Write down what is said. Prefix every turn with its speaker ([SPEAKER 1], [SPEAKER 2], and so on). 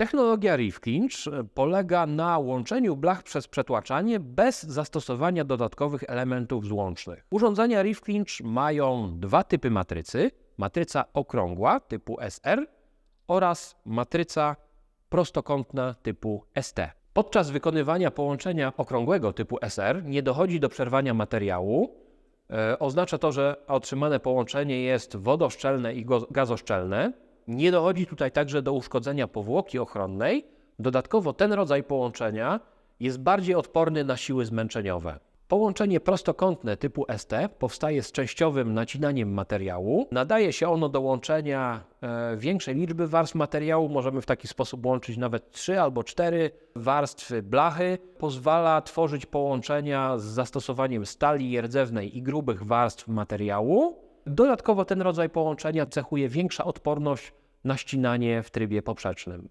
[SPEAKER 1] Technologia Reef Clinch polega na łączeniu blach przez przetłaczanie bez zastosowania dodatkowych elementów złącznych. Urządzenia Reef Clinch mają dwa typy matrycy: matryca okrągła typu SR oraz matryca prostokątna typu ST. Podczas wykonywania połączenia okrągłego typu SR nie dochodzi do przerwania materiału. E, Oznacza to, że otrzymane połączenie jest wodoszczelne i gazoszczelne. Nie dochodzi tutaj także do uszkodzenia powłoki ochronnej. Dodatkowo ten rodzaj połączenia jest bardziej odporny na siły zmęczeniowe. Połączenie prostokątne typu ST powstaje z częściowym nacinaniem materiału. Nadaje się ono do łączenia e, większej liczby warstw materiału. Możemy w taki sposób łączyć nawet 3 albo 4 warstwy blachy. Pozwala tworzyć połączenia z zastosowaniem stali rdzewnej i grubych warstw materiału. Dodatkowo ten rodzaj połączenia cechuje większa odporność na ścinanie w trybie poprzecznym.